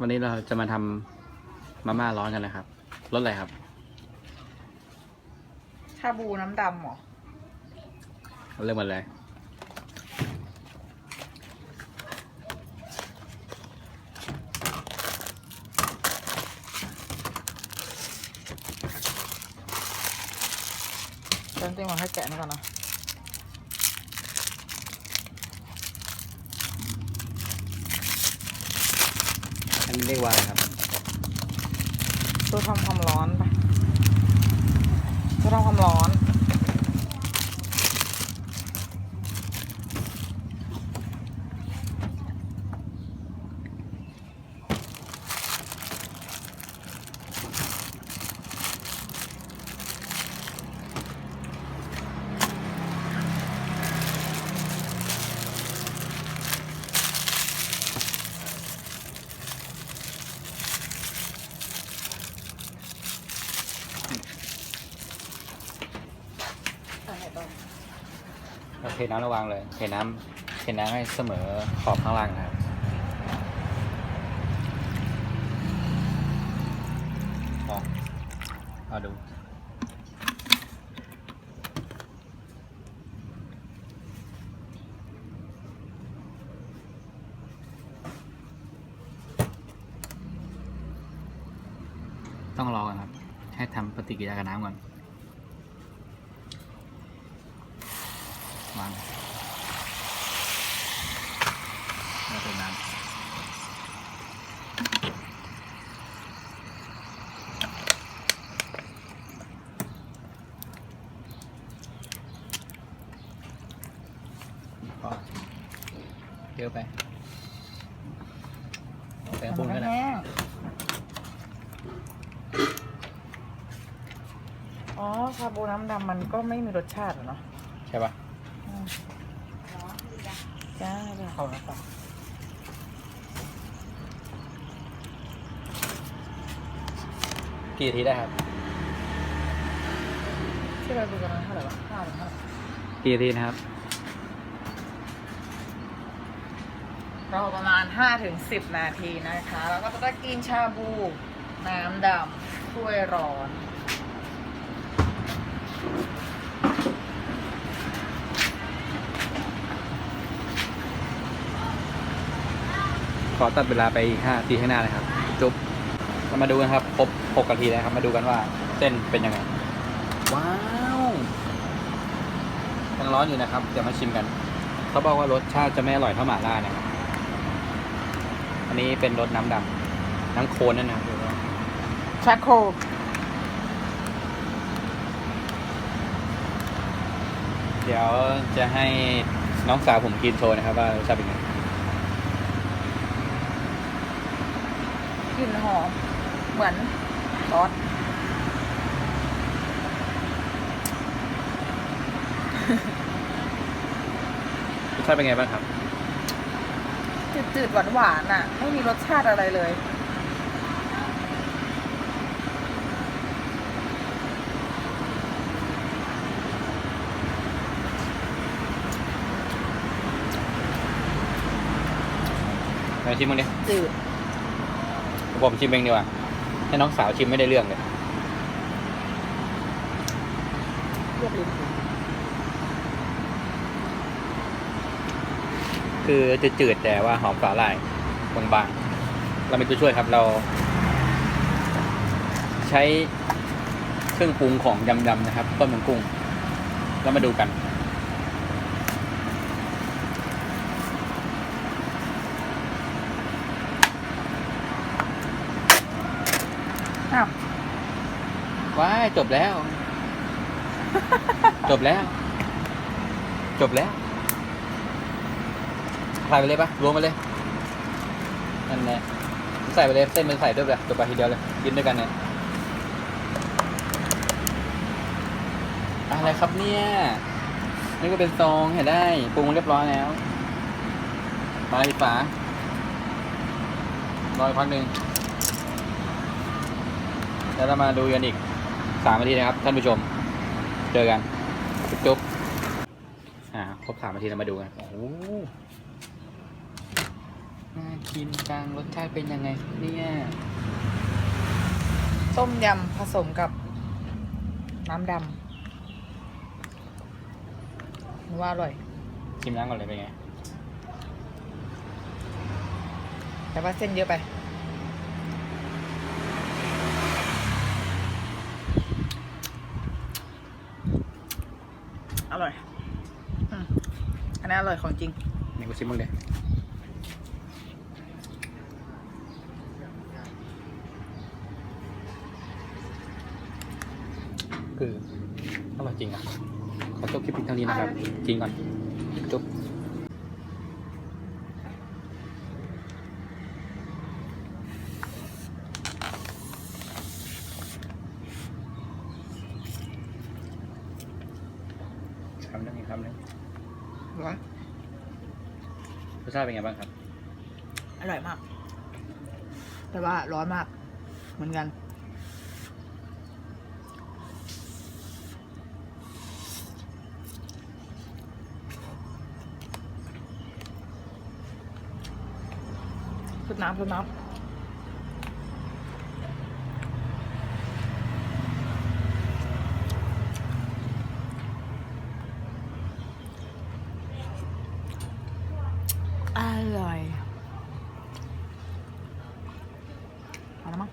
วันนี้เราจะมาทำมาม่าร้อนกันนะครับ รสอะไรครับ ชาบูน้ำดำเหรอ เริ่มกันเลยเริ่มต้นมาให้แกะนี่ก่อนนะ นนี้เรียกว่าอะไรครับ ตัวทำความร้อนไปตัวทำความร้อน เทน้ำระวังเลย เทน้ำเทน้ำให้เสมอขอบข้างล่างนะครับพอเอาดูต้องรอก่อนครับ ให้ทำปฏิกิริยากับน้ำก่อน วางแล้วเป็นน้ำพอ เปรี้ยวไปแตงปรุงกันนะแห้งอ๋อชาบูน้ำดำมันก็ไม่มีรสชาติเหรอเนาะใช่ปะอืมจ้าเดี๋ยวเขาแล้วก่อนกี่นาทีได้ครับที่เราดูกันนั้นเท่าไหร่วะห้าหรือเท่าไหร่กี่นาทีนะครับ ราประมาณห้าถึงสิบนาทีนะคะ แล้วก็จะได้กินชาบู น้ำดำถ้วยร้อนขอตัดเวลาไปอีกห้านาทีข้างหน้าเลยครับ จุ๊บเรามาดูกันครับ ครบหกนาทีแล้วครับ มาดูกันว่าเส้นเป็นยังไง ว้าวยังร้อนอยู่นะครับ เดี๋ยวมาชิมกัน เขาบอกว่ารสชาติจะไม่อร่อยเท่าหม่าล่านะครับ อันนี้เป็นรสน้ำดำน้ำโคลนนั่นนะครับชาโคเดี๋ยวจะให้น้องสาวผมกินโชว์นะครับ ว่ารสชาติเป็นไงกลิ่นหอม เหมือนซอสรสชาติเป็นไงบ้างครับ จืดๆหวานๆอะ ไม่มีรสชาติอะไรเลยมาชิมมึงดิจืดผมชิมเองดีกว่าให้น้องสาวชิมไม่ได้เรื่องเลย เรียบลิ้น คือจะจืดๆแต่ว่าหอมสาหร่ายบางๆ เรามีตัวช่วยครับเรา ใช้เครื่องปรุงของยำๆนะครับต้มยำกุ้ง แล้วมาดูกัน อ้าวว้ายจบแล้ว จบแล้ว จบแล้ว ใส่ไปเลยปะรวมไปเลยนั่นแหละใส่ไปเลยเส้นมันใส่ด้วยเลยจบไปทีเดียวเลยกินด้วยกันเนี่ยอะไรครับเนี่ยนี่ก็เป็นซองเห็นได้ปรุงเรียบร้อยแล้วมาอีกฝารออีกพักหนึ่งแล้วเรามาดูกันอีกสามนาทีนะครับ ท่านผู้ชม เจอกัน จุ๊บอ่าครบสามนาทีเรามาดูกันโอ้ น่ากินจังรสชาติเป็นยังไงเนี่ยต้มยำผสมกับน้ำดำหนูว่าอร่อย ชิมน้ำก่อนเลยเป็นไง แต่ว่าเส้นเยอะไป อร่อยอืมอันนี้อร่อยของจริงนี่กูชิมมึงเลย คืออร่อยจริงอะ ขอจบคลิปเพียงเท่านี้นะครับ จริงก่อนจบคำนึงอีกคำนึงร้อนรสชาติเป็นไงบ้างครับ อร่อยมาก แต่ว่าร้อนมาก เหมือนกัน น้ำพุดน้ำอร่อยเอาละมั้ง